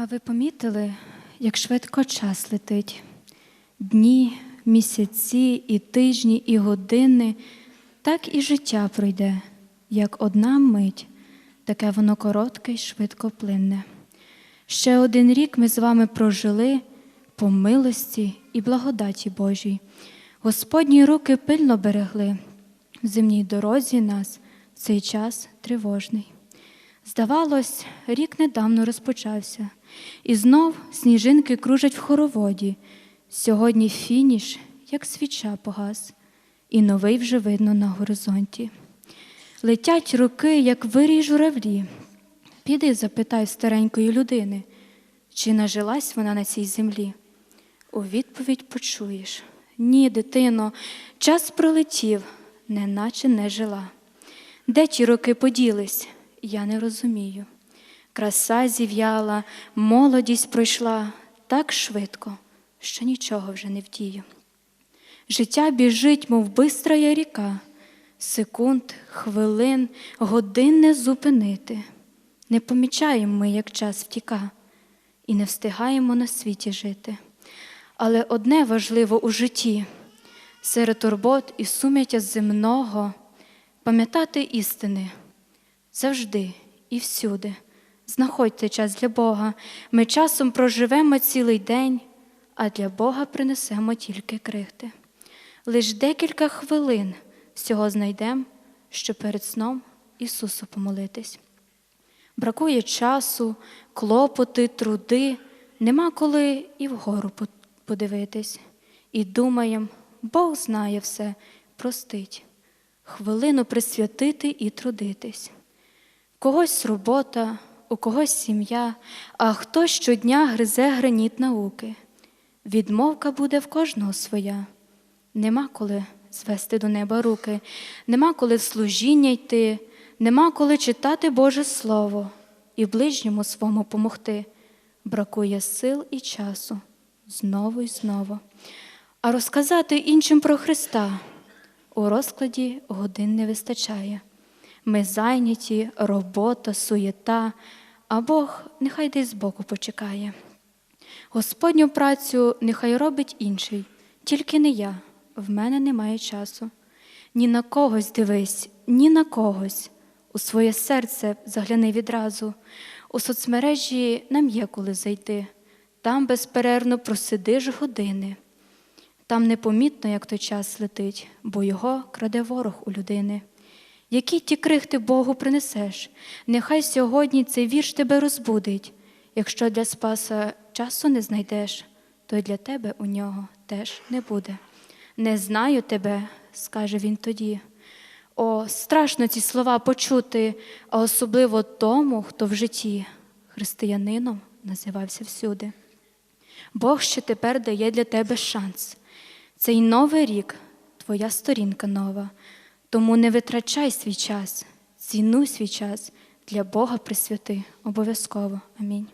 А ви помітили, як швидко час летить? Дні, місяці, і тижні, і години, так і життя пройде, як одна мить, таке воно коротке й швидко плинне. Ще один рік ми з вами прожили по милості і благодаті Божій. Господні руки пильно берегли в земній дорозі нас в цей час тривожний. Здавалось, рік недавно розпочався, і знов сніжинки кружать в хороводі. Сьогодні фініш, як свіча погас, і новий вже видно на горизонті. Летять роки, як вирій журавлі. Піди запитай старенької людини, чи нажилась вона на цій землі. У відповідь почуєш ні, дитино, час пролетів, неначе не жила. Де ті роки поділись, я не розумію. Краса зів'яла, молодість пройшла так швидко, що нічого вже не вдію. Життя біжить, мов бистрая ріка, секунд, хвилин, годин не зупинити. Не помічаємо ми, як час втіка, і не встигаємо на світі жити. Але одне важливо у житті серед турбот і сум'яття земного пам'ятати істини завжди і всюди. Знаходьте час для Бога. Ми часом проживемо цілий день, а для Бога принесемо тільки крихти. Лиш декілька хвилин всього знайдемо, щоб перед сном Ісусу помолитись. Бракує часу, клопоти, труди, нема коли і вгору подивитись. І думаєм, Бог знає все, простить, хвилину присвятити і трудитись. Когось робота, у когось сім'я, а хтось щодня гризе граніт науки. Відмовка буде в кожного своя. Нема коли звести до неба руки, нема коли в служіння йти, нема коли читати Боже Слово і ближньому свому помогти. Бракує сил і часу знову і знову. А розказати іншим про Христа у розкладі годин не вистачає. Ми зайняті, робота, суєта, а Бог нехай десь збоку почекає. Господню працю нехай робить інший, тільки не я, в мене немає часу. Ні на когось дивись, ні на когось. У своє серце загляни відразу. У соцмережі нам є коли зайти. Там безперервно просидиш години. Там непомітно, як той час летить, бо його краде ворог у людини. Які ті крихти Богу принесеш? Нехай сьогодні цей вірш тебе розбудить. Якщо для Спаса часу не знайдеш, то й для тебе у нього теж не буде. Не знаю тебе, скаже він тоді. О, страшно ці слова почути, а особливо тому, хто в житті християнином називався всюди. Бог ще тепер дає для тебе шанс. Цей новий рік твоя сторінка нова. Тому не витрачай свій час, цінуй свій час, для Бога присвяти обов'язково. Амінь.